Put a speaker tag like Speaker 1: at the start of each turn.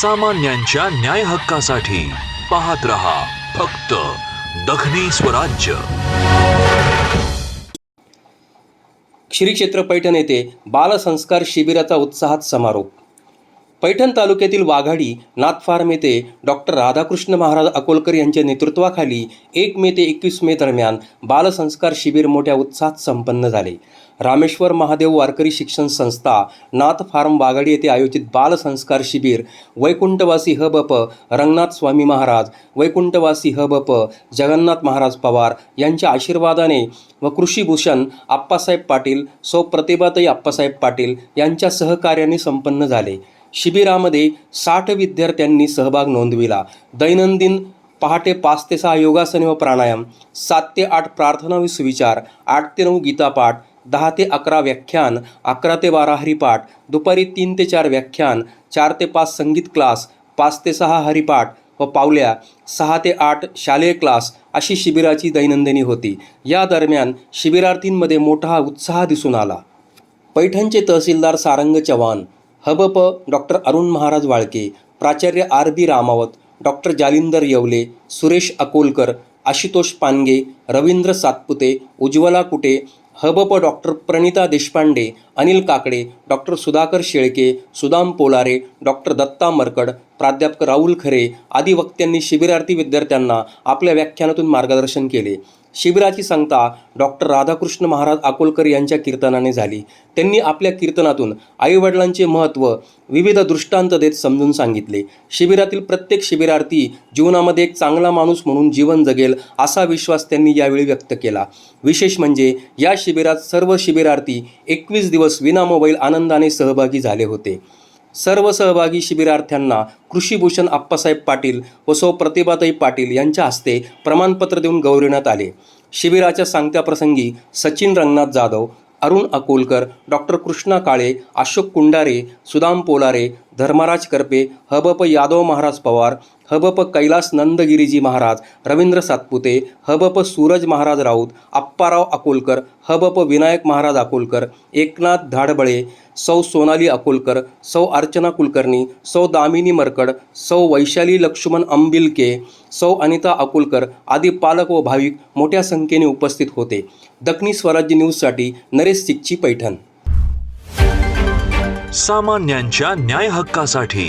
Speaker 1: सामान्यांच्या न्याय हक्कासाठी पाहत रहा फक्त दखनी स्वराज्य.
Speaker 2: श्री क्षेत्र पैठण येथे बालसंस्कार शिबिराचा उत्साहात समारोप. पैठण तालुक्यातील वाघाडी नाथ फार्म येथे डॉक्टर राधाकृष्ण महाराज अकोलकर यांच्या नेतृत्वाखाली एक मे ते एकवीस मे दरम्यान बालसंस्कार शिबिर मोठ्या उत्साहात संपन्न झाले. रामेश्वर महादेव वारकरी शिक्षण संस्था नाथ फार्म वाघाडी येथे आयोजित बालसंस्कार शिबिर वैकुंठवासी ह ब प रंगनाथ स्वामी महाराज वैकुंठवासी ह ब प जगन्नाथ महाराज पवार यांच्या आशीर्वादाने व कृषीभूषण आप्पासाहेब पाटील सौ प्रतिभाताई आप्पासाहेब पाटील यांच्या सहकार्याने संपन्न झाले. शिबिरामध्ये साठ विद्यार्थ्यांनी सहभाग नोंदविला. दैनंदिन पहाटे पाच ते सहा योगासने व प्राणायाम सात ते आठ प्रार्थना व सुविचार आठ ते नऊ गीतापाठ दहा ते अकरा व्याख्यान अकरा ते बारा हरिपाठ दुपारी तीन ते चार व्याख्यान चार ते पाच संगीत क्लास पाच ते सहा हरिपाठ व पावल्या सहा ते आठ शालेय क्लास अशी शिबिराची दैनंदिनी होती. या दरम्यान शिबिरार्थींमध्ये मोठा उत्साह दिसून आला. पैठणचे तहसीलदार सारंग चव्हाण हबप डॉक्टर अरुण महाराज वाळके प्राचार्य R B Ramawat doctor Jalindar Yewale Suresh Akolkar Ashutosh Pange Ravindra Satpute Ujjwala Kute हबप doctor Pranita Deshpande Anil Kakade doctor Sudhakar Shelke Sudam Polare doctor Datta Markad प्राध्यापक राहुल खरे आदी वक्त्यांनी शिबिरार्थी विद्यार्थ्यांना आपल्या व्याख्यानातून मार्गदर्शन केले. शिबिराची सांगता डॉक्टर राधाकृष्ण महाराज अकोलकर यांच्या कीर्तनाने झाली. त्यांनी आपल्या कीर्तनातून आईवडिलांचे महत्त्व विविध दृष्टांत देत समजून सांगितले. शिबिरातील प्रत्येक शिबिरार्थी जीवनामध्ये एक चांगला माणूस म्हणून जीवन जगेल असा विश्वास त्यांनी यावेळी व्यक्त केला. विशेष म्हणजे या शिबिरात सर्व शिबिरार्थी एकवीस दिवस विनामोबाईल आनंदाने सहभागी झाले होते. सर्व सहभागी शिबिरार्थ्यांना कृषीभूषण आप्पासाहेब पाटील व सौ प्रतिभाताई पाटील यांच्या हस्ते प्रमाणपत्र देऊन गौरवण्यात आले. शिबिराच्या सांगत्याप्रसंगी सचिन रंगनाथ जाधव अरुण अकोलकर डॉक्टर कृष्णा काळे अशोक कुंडारे सुदाम पोलारे धर्मराज करपे हबप यादव महाराज पवार हबप कैलास नंदगिरीजी महाराज रवींद्र सातपुते हबप सूरज महाराज राऊत आप्पाराव अकोलकर हबप विनायक महाराज अकोलकर एकनाथ धाडबळे सौ सोनाली अकोलकर सौ अर्चना कुलकर्णी सौ दामिनी मरकड सौ वैशाली लक्ष्मण अंबिलके सौ अनिता अकोलकर आदी पालक व भाविक मोठ्या संख्येने उपस्थित होते. दखनी स्वराज्य न्यूजसाठी नरेश सिक्ची पैठण.
Speaker 1: सामान्यांच्या न्याय हक्कासाठी